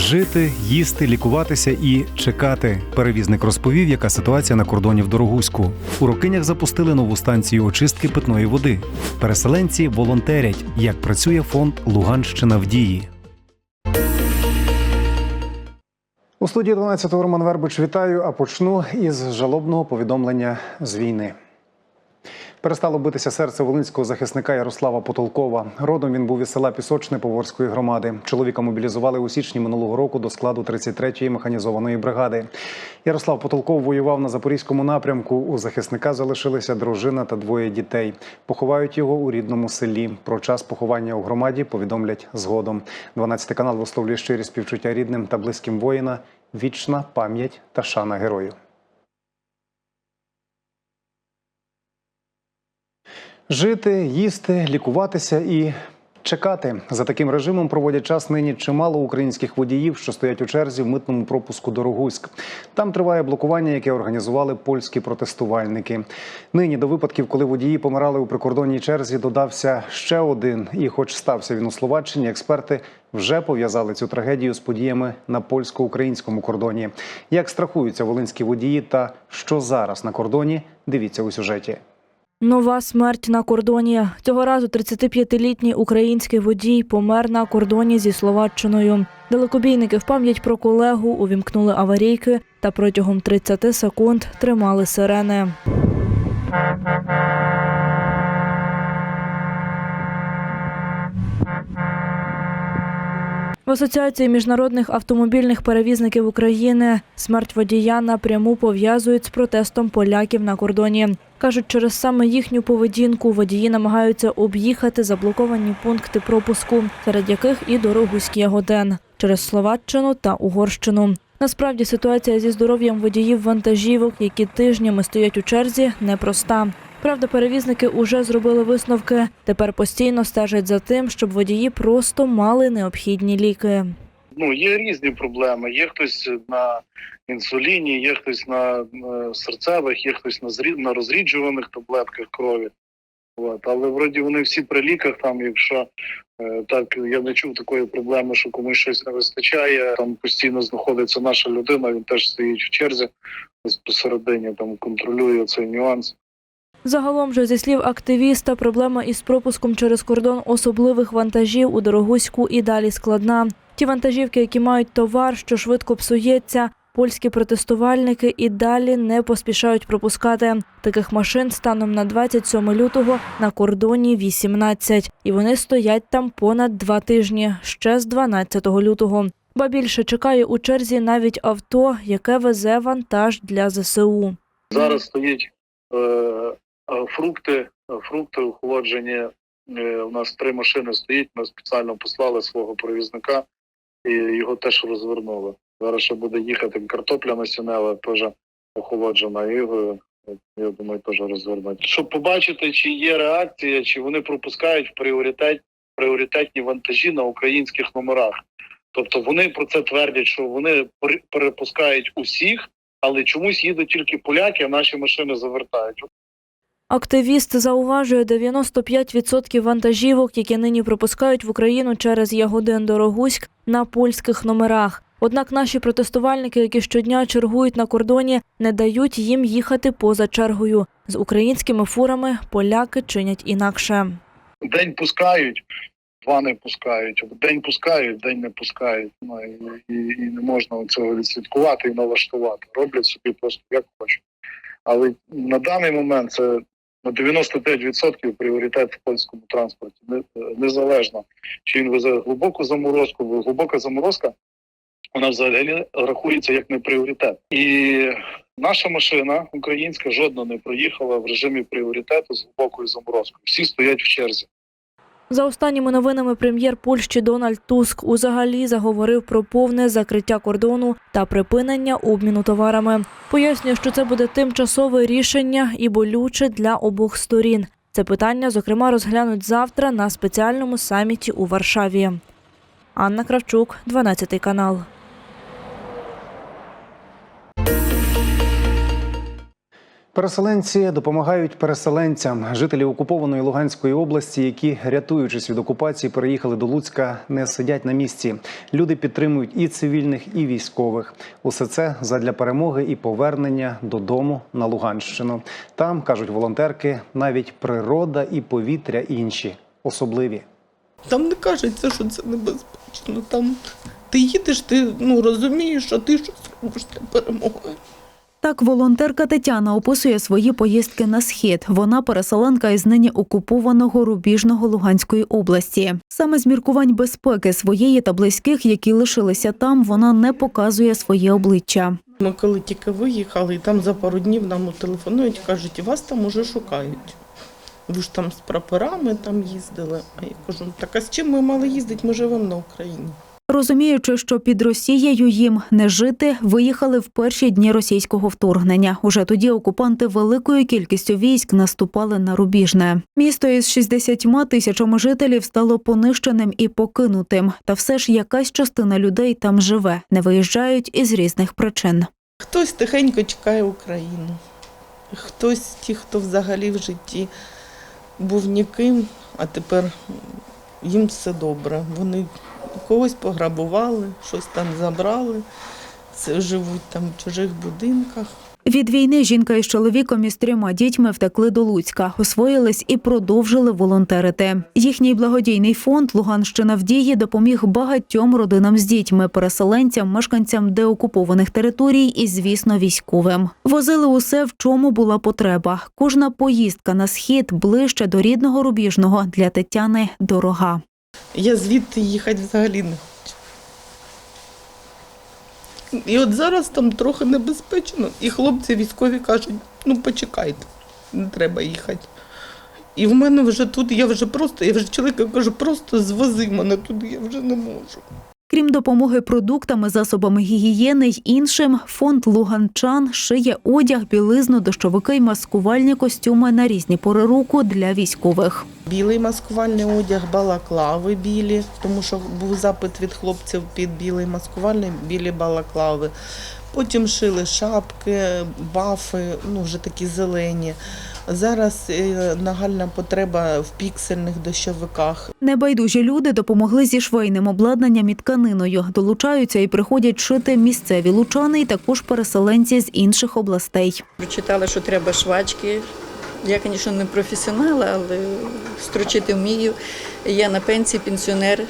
Жити, їсти, лікуватися і чекати. Перевізник розповів, яка ситуація на кордоні в Дорогуську. У Рокинях запустили нову станцію очистки питної води. Переселенці волонтерять, як працює фонд Луганщина в дії. У студії 12 Роман Вербич вітаю, а почну із жалобного повідомлення з війни. Перестало битися серце волинського захисника Ярослава Потолкова. Родом він був із села Пісочне Поворської громади. Чоловіка мобілізували у січні минулого року до складу 33-ї механізованої бригади. Ярослав Потолков воював на запорізькому напрямку. У захисника залишилися дружина та двоє дітей. Поховають його у рідному селі. Про час поховання у громаді повідомлять згодом. 12 канал висловлює щирі співчуття рідним та близьким воїна. Вічна пам'ять та шана герою. Жити, їсти, лікуватися і чекати за таким режимом проводять час нині чимало українських водіїв, що стоять у черзі в митному пропуску Дорогуськ. Там триває блокування, яке організували польські протестувальники. Нині до випадків, коли водії помирали у прикордонній черзі, додався ще один. І, хоч стався він у Словаччині, експерти вже пов'язали цю трагедію з подіями на польсько-українському кордоні. Як страхуються волинські водії та що зараз на кордоні? Дивіться у сюжеті. Нова смерть на кордоні. Цього разу 35-літній український водій помер на кордоні зі Словаччиною. Далекобійники в пам'ять про колегу увімкнули аварійки та протягом 30 секунд тримали сирени. В Асоціації міжнародних автомобільних перевізників України смерть водія напряму пов'язують з протестом поляків на кордоні. Кажуть, через саме їхню поведінку водії намагаються об'їхати заблоковані пункти пропуску, серед яких і Дорогуський Ягоден через Словаччину та Угорщину. Насправді ситуація зі здоров'ям водіїв вантажівок, які тижнями стоять у черзі, непроста. Правда, перевізники уже зробили висновки. Тепер постійно стежать за тим, щоб водії просто мали необхідні ліки. ну, є різні проблеми. Є хтось на інсуліні, є хтось на, на серцевих, є хтось на, зрі... на розріджуваних таблетках крові. От. Але вроді вони всі при ліках, там, якщо е, так я не чув такої проблеми, що комусь щось не вистачає, там постійно знаходиться наша людина, він теж стоїть в черзі посередині, там контролює цей нюанс. Загалом же, зі слів активіста, проблема із пропуском через кордон особливих вантажів у Дорогуську і далі складна. Ті вантажівки, які мають товар, що швидко псується, польські протестувальники і далі не поспішають пропускати. Таких машин станом на 27 лютого на кордоні 18, і вони стоять там понад два тижні, ще з 12 лютого. Ба більше чекає у черзі навіть авто, яке везе вантаж для ЗСУ. Зараз стоїть е, фрукти, е, фрукти охолоджені. Е, у нас три машини стоїть. Ми спеціально послали свого провізника і його теж розвернули. Зараз ще буде їхати картопля насінева, теж охолоджена. Його, е, я думаю, теж розвернуть. Щоб побачити, чи є реакція, чи вони пропускають пріоритет, пріоритетні вантажі на українських номерах. Тобто вони про це твердять, що вони пере- перепускають усіх, але чомусь їдуть тільки поляки, а наші машини завертають. Активіст зауважує 95% вантажівок, які нині пропускають в Україну через Ягодин Дорогуськ на польських номерах. Однак наші протестувальники, які щодня чергують на кордоні, не дають їм їхати поза чергою. З українськими фурами поляки чинять інакше. День пускають, два не пускають. День пускають, день не пускають. Ну, і, і, не можна цього відслідкувати і налаштувати. Роблять собі просто як хочуть. Але на даний момент це на 95% пріоритет в польському транспорті. Незалежно, чи він везе глибоку заморозку, бо глибока заморозка вона взагалі рахується як не пріоритет. І наша машина українська жодна не проїхала в режимі пріоритету з глибокою заморозкою. Всі стоять в черзі. За останніми новинами прем'єр Польщі Дональд Туск узагалі заговорив про повне закриття кордону та припинення обміну товарами. Пояснює, що це буде тимчасове рішення і болюче для обох сторін. Це питання, зокрема, розглянуть завтра на спеціальному саміті у Варшаві. Анна Кравчук, 12 канал. Переселенці допомагають переселенцям. Жителі окупованої Луганської області, які, рятуючись від окупації, переїхали до Луцька, не сидять на місці. Люди підтримують і цивільних, і військових. Усе це задля перемоги і повернення додому на Луганщину. Там кажуть волонтерки, навіть природа і повітря інші особливі. Там не кажеться, що це небезпечно. Там ти їдеш, ти ну, розумієш, що ти щось робиш для перемоги. Так, волонтерка Тетяна описує свої поїздки на схід. Вона переселенка із нині окупованого рубіжного Луганської області. Саме з міркувань безпеки своєї та близьких, які лишилися там, вона не показує своє обличчя. Ми коли тільки виїхали, і там за пару днів нам телефонують, кажуть, вас там уже шукають. Ви ж там з прапорами там їздили. А я кажу, так а з чим ми мали їздити? Ми живемо на Україні. Розуміючи, що під Росією їм не жити, виїхали в перші дні російського вторгнення. Уже тоді окупанти великою кількістю військ наступали на рубіжне. Місто із 60 тисячами жителів стало понищеним і покинутим. Та все ж якась частина людей там живе, не виїжджають із різних причин. Хтось тихенько чекає Україну, хтось ті, хто взагалі в житті був ніким, а тепер їм все добре. Вони когось пограбували, щось там забрали, це живуть там в чужих будинках. Від війни жінка із чоловіком із трьома дітьми втекли до Луцька, освоїлись і продовжили волонтерити. Їхній благодійний фонд Луганщина в дії допоміг багатьом родинам з дітьми, переселенцям, мешканцям деокупованих територій і, звісно, військовим. Возили усе, в чому була потреба. Кожна поїздка на схід ближче до рідного рубіжного для Тетяни дорога. Я звідти їхати взагалі не хочу. І от зараз там трохи небезпечно, і хлопці військові кажуть, ну почекайте, не треба їхати. І в мене вже тут, я вже просто, я вже чоловіка кажу, просто звози мене туди, я вже не можу. Крім допомоги продуктами, засобами гігієни й іншим, фонд Луганчан шиє одяг, білизну, дощовики й маскувальні костюми на різні пори року для військових. Білий маскувальний одяг, балаклави білі, тому що був запит від хлопців під білий маскувальний, білі балаклави. Потім шили шапки, бафи, ну вже такі зелені. Зараз е, нагальна потреба в піксельних дощовиках. Небайдужі люди допомогли зі швейним обладнанням і тканиною. Долучаються і приходять шити місцеві лучани, і також переселенці з інших областей. Прочитала, що треба швачки. Я, звісно, не професіонал, але строчити вмію. Я на пенсії, пенсіонер.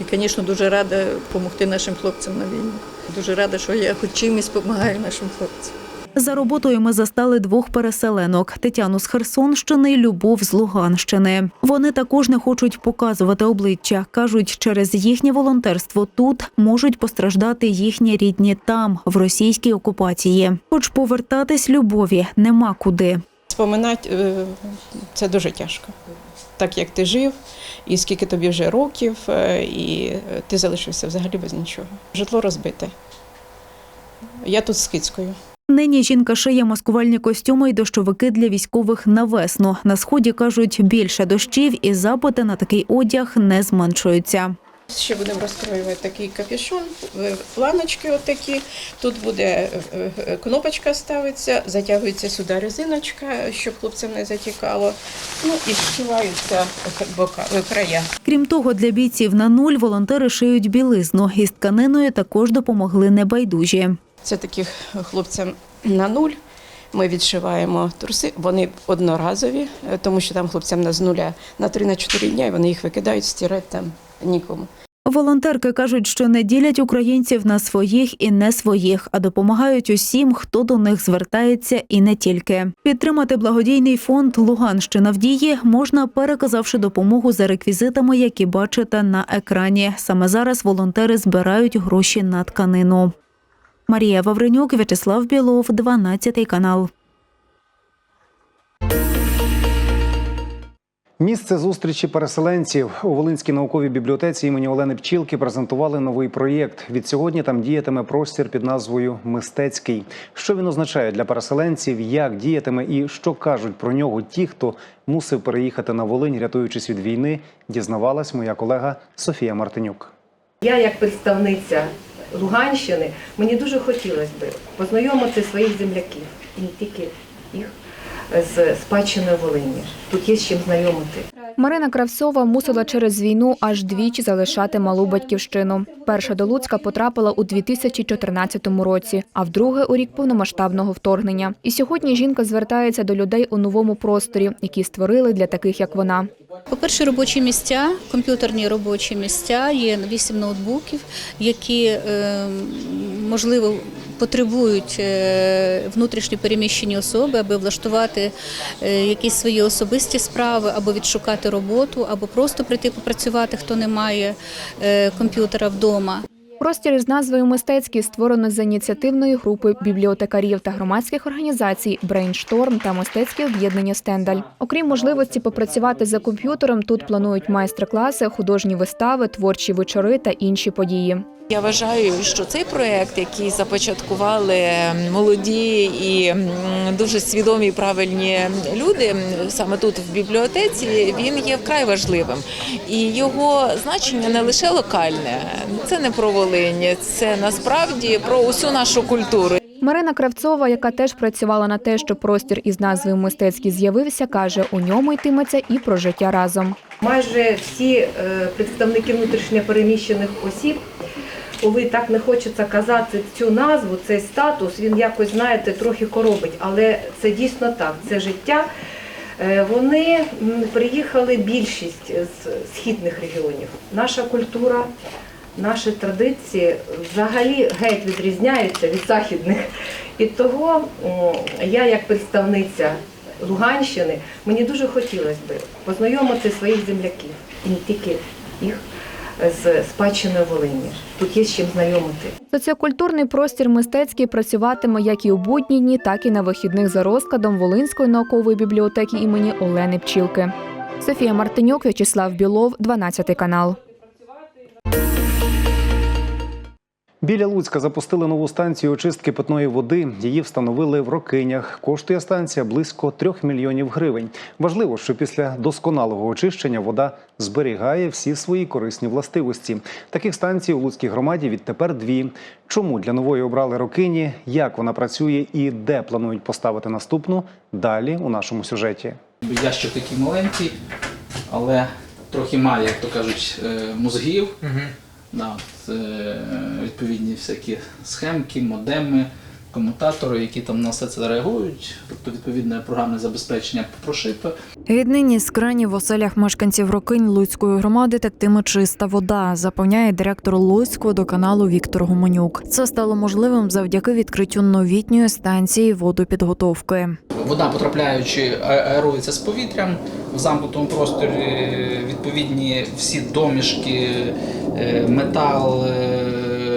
І, звісно, дуже рада допомогти нашим хлопцям на війні. Дуже рада, що я хоч чимось допомагаю нашим хлопцям. За роботою ми застали двох переселенок: Тетяну з Херсонщини, і Любов з Луганщини. Вони також не хочуть показувати обличчя. кажуть, через їхнє волонтерство тут можуть постраждати їхні рідні там, в російській окупації. Хоч повертатись любові нема куди. Споминати е, це дуже тяжко. Так як ти жив, і скільки тобі вже років, е, і ти залишився взагалі без нічого. Житло розбите. Я тут з Кицькою. Нині жінка шиє маскувальні костюми й дощовики для військових на весну. На сході кажуть, більше дощів і запити на такий одяг не зменшуються. Ще будемо розкроювати такий капюшон, планочки отакі. Тут буде е, е, кнопочка ставиться, затягується сюди резиночка, щоб хлопцям не затікало. Ну і зшиваються бока, е, края. Крім того, для бійців на нуль волонтери шиють білизну. Із тканиною також допомогли небайдужі. Це таких хлопцям на нуль. Ми відшиваємо труси, вони одноразові, тому що там хлопцям на з нуля на 3-4 дня і вони їх викидають, стирати там нікому. Волонтерки кажуть, що не ділять українців на своїх і не своїх, а допомагають усім, хто до них звертається, і не тільки. Підтримати благодійний фонд Луганщина в дії можна, переказавши допомогу за реквізитами, які бачите на екрані. Саме зараз волонтери збирають гроші на тканину. Марія Вавренюк, В'ячеслав Білов, 12 канал. Місце зустрічі переселенців у Волинській науковій бібліотеці імені Олени Пчілки презентували новий проєкт. Відсьогодні там діятиме простір під назвою Мистецький. Що він означає для переселенців, як діятиме і що кажуть про нього ті, хто мусив переїхати на Волинь, рятуючись від війни, дізнавалась моя колега Софія Мартинюк. Я, як представниця Луганщини, мені дуже хотілося б познайомити своїх земляків, і не тільки їх з спадщиною Волині. Тут є з чим знайомити. Марина Кравцова мусила через війну аж двічі залишати малу батьківщину. Перша до Луцька потрапила у 2014 році, а вдруге у рік повномасштабного вторгнення. І сьогодні жінка звертається до людей у новому просторі, які створили для таких, як вона. По-перше, робочі місця, комп'ютерні робочі місця, є вісім ноутбуків, які, е, можливо, потребують е, внутрішньо переміщені особи, аби влаштувати е, якісь свої особисті справи, або відшукати роботу, або просто прийти попрацювати, хто не має е, комп'ютера вдома. Простір із назвою Мистецький створено за ініціативної групи бібліотекарів та громадських організацій Брейншторм та мистецьке об'єднання Стендаль. Окрім можливості попрацювати за комп'ютером, тут планують майстер-класи, художні вистави, творчі вечори та інші події. Я вважаю, що цей проект, який започаткували молоді і дуже свідомі і правильні люди, саме тут в бібліотеці, він є вкрай важливим. І його значення не лише локальне, це не про Волинь, це насправді про усю нашу культуру. Марина Кравцова, яка теж працювала на те, що простір із назвою Мистецький з'явився, каже, у ньому йтиметься і про життя разом. Майже всі е, представники внутрішньопереміщених осіб, коли так не хочеться казати цю назву, цей статус, він якось, знаєте, трохи коробить, але це дійсно так, це життя. Е, Вони приїхали більшість з східних регіонів. Наша культура, наші традиції взагалі геть відрізняються від західних. І того я, як представниця Луганщини, мені дуже хотілося б познайомити своїх земляків, і не тільки їх з спадщиною Волині. Тут є з чим знайомити. Соціокультурний простір мистецький працюватиме як і у будні дні, так і на вихідних за розкладом Волинської наукової бібліотеки імені Олени Пчілки. Софія Мартинюк, В'ячеслав Білов, 12 канал. Біля Луцька запустили нову станцію очистки питної води. Її встановили в Рокинях. Коштує станція близько трьох мільйонів гривень. Важливо, що після досконалого очищення вода зберігає всі свої корисні властивості. Таких станцій у Луцькій громаді відтепер дві. Чому для нової обрали Рокині, як вона працює і де планують поставити наступну? Далі у нашому сюжеті. Ящик такий маленький, але трохи має, як то кажуть, е, мозгів. Да, от, е, відповідні всякі схемки, модеми, комутатори, які там на все це реагують. Тобто відповідне програмне забезпечення прошито. Віднині з кранів в оселях мешканців Рокинь Луцької громади тектиме чиста вода, запевняє директор Луцького до каналу Віктор Гуменюк. Це стало можливим завдяки відкриттю новітньої станції водопідготовки. Вода, потрапляючи, аерується з повітрям. В замкнутому просторі е, відповідні всі домішки, е, метал, е,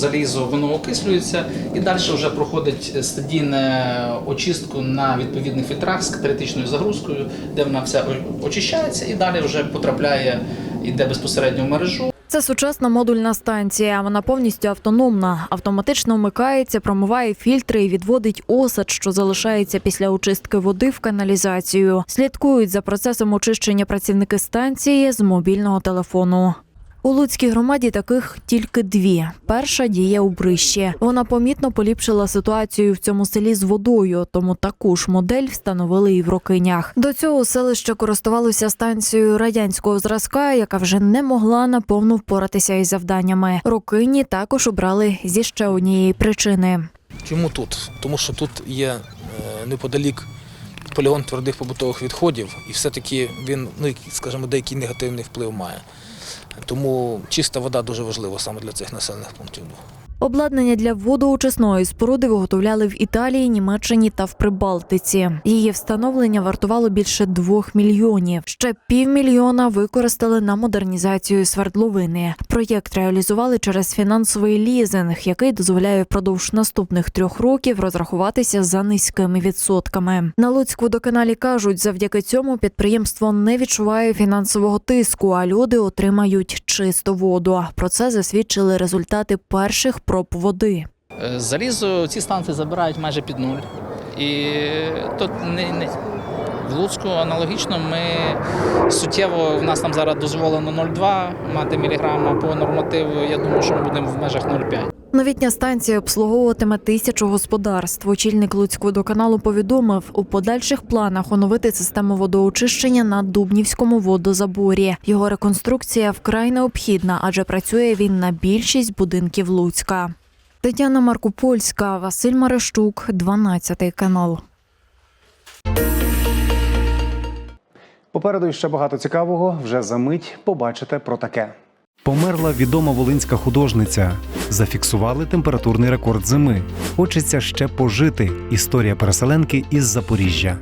залізо, воно окислюється і далі вже проходить стадійне очистку на відповідних фільтрах з каталітичною загрузкою, де вона вся очищається і далі вже потрапляє, йде безпосередньо в мережу. Це сучасна модульна станція. Вона повністю автономна, автоматично вмикається, промиває фільтри і відводить осад, що залишається після очистки води в каналізацію. Слідкують за процесом очищення працівники станції з мобільного телефону. У Луцькій громаді таких тільки дві. Перша діє у Брищі. Вона помітно поліпшила ситуацію в цьому селі з водою, тому таку ж модель встановили і в Рокинях. До цього селище користувалося станцією радянського зразка, яка вже не могла наповну впоратися із завданнями. Рокині також обрали зі ще однієї причини. Чому тут? Тому що тут є е, неподалік полігон твердих побутових відходів, і все-таки він, ну, скажімо, деякий негативний вплив має. Тому чиста вода дуже важлива саме для цих населених пунктів. Обладнання для водоочисної споруди виготовляли в Італії, Німеччині та в Прибалтиці. Її встановлення вартувало більше двох мільйонів. Ще півмільйона використали на модернізацію свердловини. Проєкт реалізували через фінансовий лізинг, який дозволяє впродовж наступних трьох років розрахуватися за низькими відсотками. На Луцьку водоканалі кажуть, завдяки цьому підприємство не відчуває фінансового тиску, а люди отримають чисту воду. Про це засвідчили результати перших проб води. Е, Залізо ці станції забирають майже під нуль. І тут не, не в Луцьку аналогічно ми суттєво в нас там зараз дозволено 0,2 мати міліграма по нормативу. Я думаю, що ми будемо в межах 0,5. Новітня станція обслуговуватиме тисячу господарств. Очільник Луцького водоканалу повідомив, у подальших планах оновити систему водоочищення на Дубнівському водозаборі. Його реконструкція вкрай необхідна, адже працює він на більшість будинків Луцька. Тетяна Маркопольська, Василь Марещук, 12 канал. Попереду ще багато цікавого. Вже за мить побачите про таке. Померла відома волинська художниця. Зафіксували температурний рекорд зими. Хочеться ще пожити. Історія переселенки із Запоріжжя.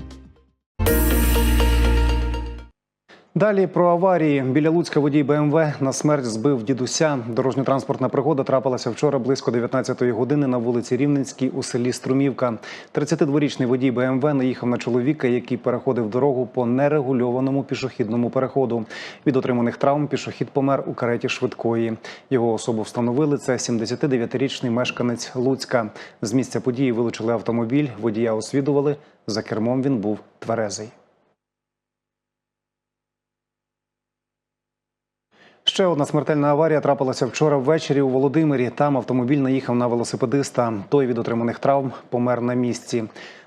Далі про аварії. Біля Луцька водій БМВ на смерть збив дідуся. Дорожньо-транспортна пригода трапилася вчора близько 19-ї години на вулиці Рівненській у селі Струмівка. 32-річний водій БМВ наїхав на чоловіка, який переходив дорогу по нерегульованому пішохідному переходу. Від отриманих травм пішохід помер у кареті швидкої. Його особу встановили. Це 79-річний мешканець Луцька. З місця події вилучили автомобіль. Водія освідували. За кермом він був тверезий. Ще одна смертельна аварія трапилася вчора ввечері у Володимирі. Там автомобіль наїхав на велосипедиста. Той від отриманих травм помер на місці.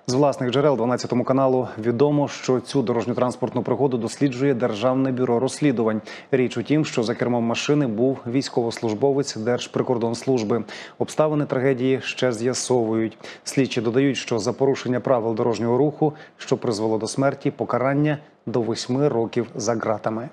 З власних джерел 12 каналу відомо, що цю дорожньо-транспортну пригоду досліджує Державне бюро розслідувань. Річ у тім, що за кермом машини був військовослужбовець Держприкордонслужби. Обставини трагедії ще з'ясовують. Слідчі додають, що за порушення правил дорожнього руху, що призвело до смерті, покарання до восьми років за ґратами.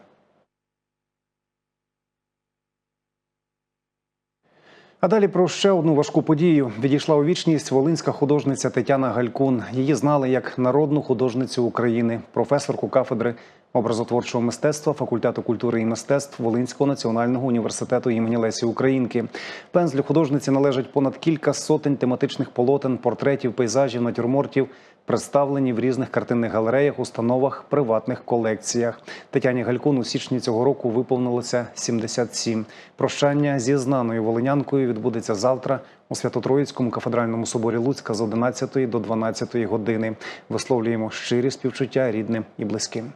А далі про ще одну важку подію відійшла у вічність волинська художниця Тетяна Галькун. Її знали як народну художницю України, професорку кафедри образотворчого мистецтва факультету культури і мистецтв Волинського національного університету імені Лесі Українки. Пензлю художниці належать понад кілька сотень тематичних полотен, портретів, пейзажів, натюрмортів, представлені в різних картинних галереях, установах, приватних колекціях. Тетяні Галькун у січні цього року виповнилося 77. Прощання зі знаною волинянкою відбудеться завтра у Свято-Троїцькому кафедральному соборі Луцька з 11 до 12 години. Висловлюємо щирі співчуття рідним і близьким.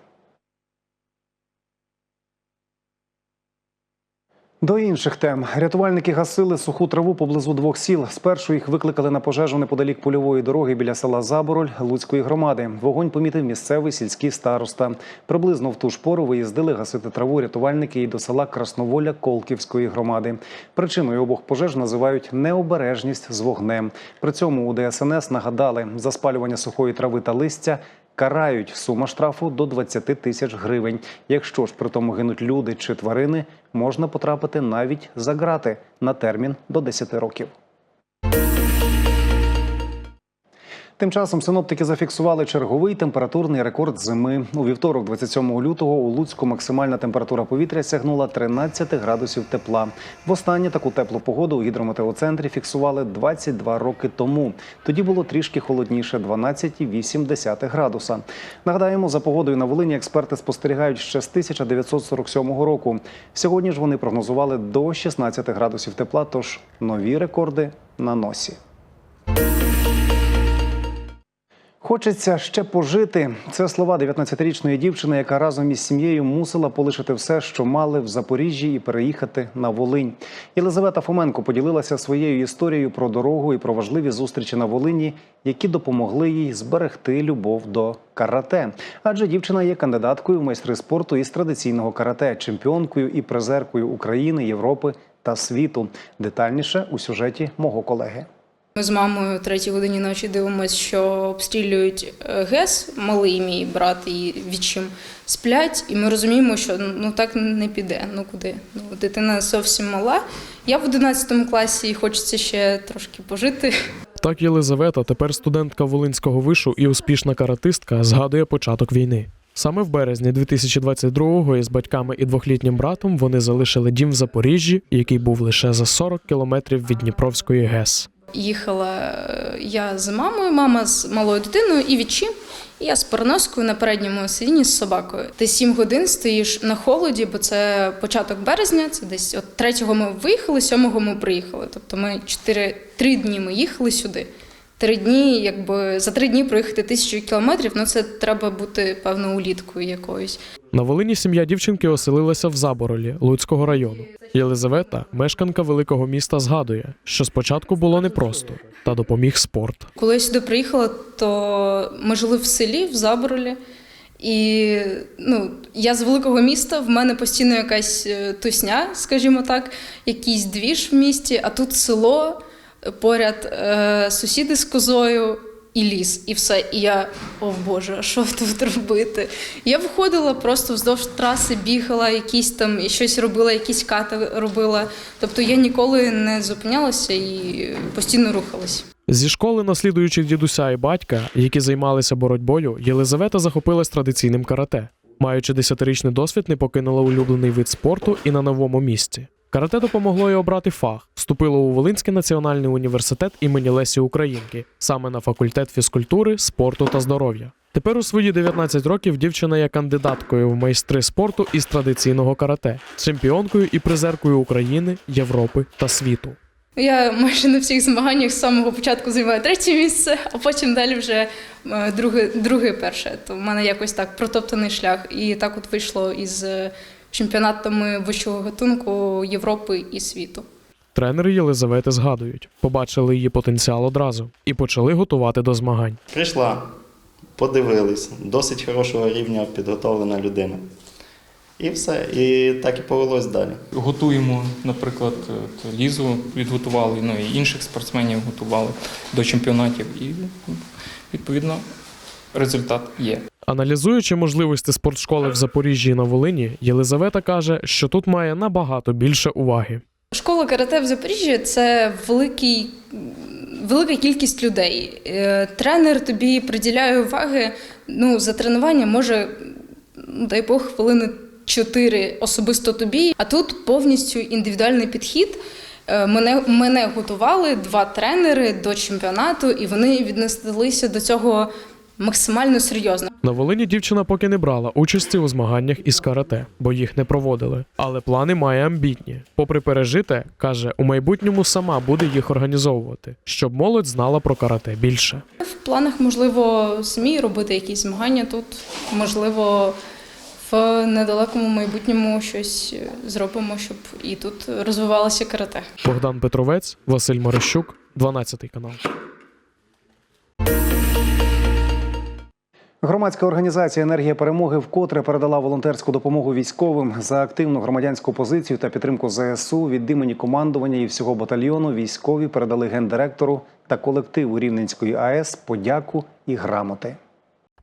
До інших тем рятувальники гасили суху траву поблизу двох сіл. Спершу їх викликали на пожежу неподалік польової дороги біля села Забороль Луцької громади. Вогонь помітив місцевий сільський староста. Приблизно в ту ж пору виїздили гасити траву рятувальники і до села Красноволя Колківської громади. Причиною обох пожеж називають необережність з вогнем. При цьому у ДСНС нагадали за спалювання сухої трави та листя. Карають сума штрафу до 20 тисяч гривень. Якщо ж при тому гинуть люди чи тварини, можна потрапити навіть за ґрати на термін до 10 років. Тим часом синоптики зафіксували черговий температурний рекорд зими. У вівторок, 27 лютого, у Луцьку максимальна температура повітря сягнула 13 градусів тепла. Востаннє таку теплу погоду у гідрометеоцентрі фіксували 22 роки тому. Тоді було трішки холодніше 12,8 градуса. Нагадаємо, за погодою на Волині експерти спостерігають ще з 1947 року. Сьогодні ж вони прогнозували до 16 градусів тепла, тож нові рекорди на носі. Хочеться ще пожити. Це слова 19-річної дівчини, яка разом із сім'єю мусила полишити все, що мали в Запоріжжі, і переїхати на Волинь. Єлизавета Фоменко поділилася своєю історією про дорогу і про важливі зустрічі на Волині, які допомогли їй зберегти любов до карате. Адже дівчина є кандидаткою в майстри спорту із традиційного карате, чемпіонкою і призеркою України, Європи та світу. Детальніше у сюжеті мого колеги. Ми з мамою третій годині ночі дивимося, що обстрілюють е, ГЕС, малий мій брат і відчим сплять, і ми розуміємо, що ну так не піде. Ну куди? Ну дитина зовсім мала. Я в 11 класі і хочеться ще трошки пожити. Так Єлизавета, тепер студентка Волинського вишу і успішна каратистка, згадує початок війни. Саме в березні 2022-го із батьками і двохлітнім братом вони залишили дім в Запоріжжі, який був лише за 40 кілометрів від Дніпровської ГЕС. Їхала е, я з мамою, мама з малою дитиною і відчим. І я з переноскою на передньому сидінні з собакою. Ти сім годин стоїш на холоді, бо це початок березня. Це десь от третього ми виїхали, сьомого ми приїхали. Тобто ми чотири три дні ми їхали сюди. Три дні, якби за три дні проїхати тисячу кілометрів. Ну це треба бути певно уліткою якоюсь. На Волині сім'я дівчинки оселилася в Заборолі Луцького району. Єлизавета, мешканка великого міста, згадує, що спочатку було непросто, та допоміг спорт. Коли я сюди приїхала, то ми жили в селі, в Заборолі. І ну, я з великого міста, в мене постійно якась е, тусня, скажімо так, якийсь двіж в місті, а тут село, поряд е, сусіди з козою і ліс, і все. І я, о Боже, що тут робити? Я виходила просто вздовж траси, бігала, якісь там і щось робила, якісь кати робила. Тобто я ніколи не зупинялася і постійно рухалась. Зі школи, наслідуючи дідуся і батька, які займалися боротьбою, Єлизавета захопилась традиційним карате. Маючи десятирічний досвід, не покинула улюблений вид спорту і на новому місці. Карате допомогло їй обрати фах. Вступила у Волинський національний університет імені Лесі Українки, саме на факультет фізкультури, спорту та здоров'я. Тепер у свої 19 років дівчина є кандидаткою в майстри спорту із традиційного карате, чемпіонкою і призеркою України, Європи та світу. Я майже на всіх змаганнях з самого початку займаю третє місце, а потім далі вже е, друге, друге перше. То в мене якось так протоптаний шлях. І так от вийшло із е, чемпіонатами вищого гатунку Європи і світу. Тренери Єлизавети згадують, побачили її потенціал одразу і почали готувати до змагань. Прийшла, подивились, досить хорошого рівня підготовлена людина. І все. І так і повелось далі. Готуємо, наприклад, Лізу відготували, ну і інших спортсменів готували до чемпіонатів. І відповідно результат є. Аналізуючи можливості спортшколи в Запоріжжі і на Волині, Єлизавета каже, що тут має набагато більше уваги. Школа карате в Запоріжжі це великий, велика кількість людей. Е, Тренер тобі приділяє уваги. Ну, за тренування може, ну, дай Бог, хвилини чотири особисто тобі, а тут повністю індивідуальний підхід. Е, Мене, мене готували два тренери до чемпіонату, і вони віднеслися до цього максимально серйозно. На Волині дівчина поки не брала участі у змаганнях із карате, бо їх не проводили. Але плани має амбітні. Попри пережите, каже, у майбутньому сама буде їх організовувати, щоб молодь знала про карате більше. В планах, можливо, самі робити якісь змагання тут, можливо, в недалекому майбутньому щось зробимо, щоб і тут розвивалося карате. Богдан Петровець, Василь Марищук, 12 канал. Громадська організація Енергія перемоги вкотре передала волонтерську допомогу військовим за активну громадянську позицію та підтримку ЗСУ від імені командування і всього батальйону. Військові передали гендиректору та колективу Рівненської АЕС подяку і грамоти.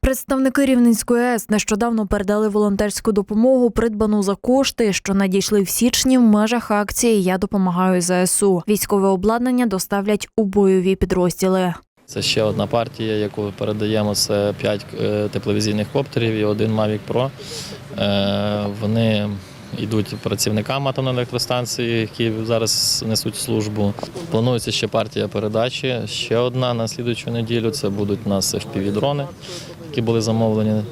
Представники Рівненської АЕС нещодавно передали волонтерську допомогу, придбану за кошти, що надійшли в січні в межах акції Я допомагаю ЗСУ. Військове обладнання доставлять у бойові підрозділи. Це ще одна партія, яку передаємо. Це 5 тепловізійних коптерів і один Mavic Pro. Е, Вони йдуть працівникам атомної електростанції, які зараз несуть службу. Планується ще партія передачі. Ще одна на слідуючу неділю. Це будуть у нас FPV-дрони, які були замовлені е,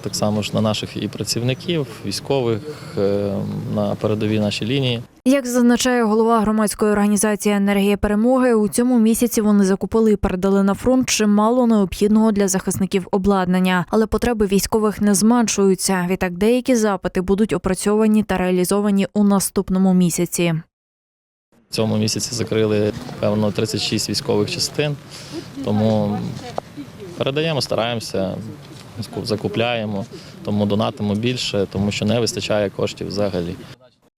так само ж на наших і працівників, військових е, на передовій нашій лінії. Як зазначає голова громадської організації Енергія перемоги, у цьому місяці вони закупили і передали на фронт чимало необхідного для захисників обладнання, але потреби військових не зменшуються. Відтак деякі запити будуть опрацьовані та реалізовані у наступному місяці. В цьому місяці закрили певно 36 військових частин, тому передаємо, стараємося, закупляємо, тому донатимо більше, тому що не вистачає коштів взагалі.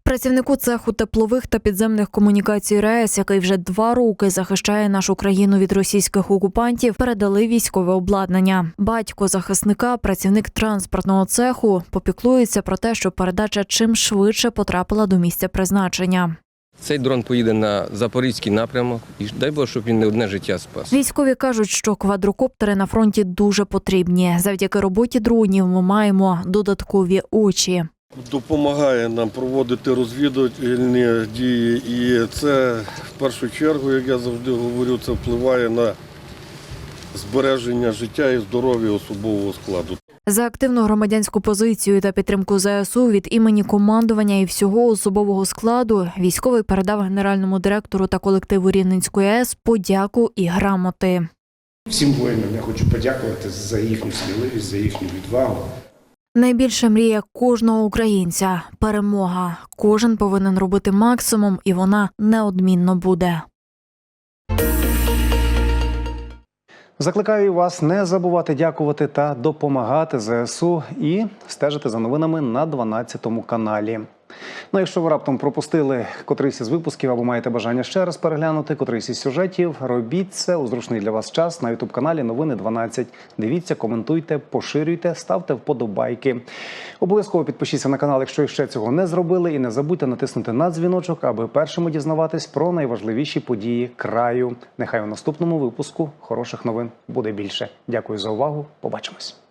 Працівнику цеху теплових та підземних комунікацій РАЕС, який вже два роки захищає нашу країну від російських окупантів, передали військове обладнання. Батько захисника, працівник транспортного цеху, попіклується про те, щоб передача чим швидше потрапила до місця призначення. Цей дрон поїде на запорізький напрямок, і дай Боже, щоб він не одне життя спас. Військові кажуть, що квадрокоптери на фронті дуже потрібні. Завдяки роботі дронів ми маємо додаткові очі. допомагає нам проводити розвідувальні дії, і це в першу чергу, як я завжди говорю, це впливає на збереження життя і здоров'я особового складу. За активну громадянську позицію та підтримку ЗСУ від імені командування і всього особового складу військовий передав генеральному директору та колективу Рівненської АЕС подяку і грамоти. Всім воїнам я хочу подякувати за їхню сміливість, за їхню відвагу. Найбільша мрія кожного українця перемога. Кожен повинен робити максимум, і вона неодмінно буде. Закликаю вас не забувати дякувати та допомагати ЗСУ і стежити за новинами на 12 каналі. Ну, якщо ви раптом пропустили котрийсь із випусків або маєте бажання ще раз переглянути котрийсь із сюжетів, робіть це у зручний для вас час на ютуб каналі Новини 12. Дивіться, коментуйте, поширюйте, ставте вподобайки. Обов'язково підпишіться на канал, якщо ще цього не зробили, і не забудьте натиснути на дзвіночок, аби першими дізнаватись про найважливіші події краю. Нехай у наступному випуску хороших новин буде більше. Дякую за увагу. Побачимось.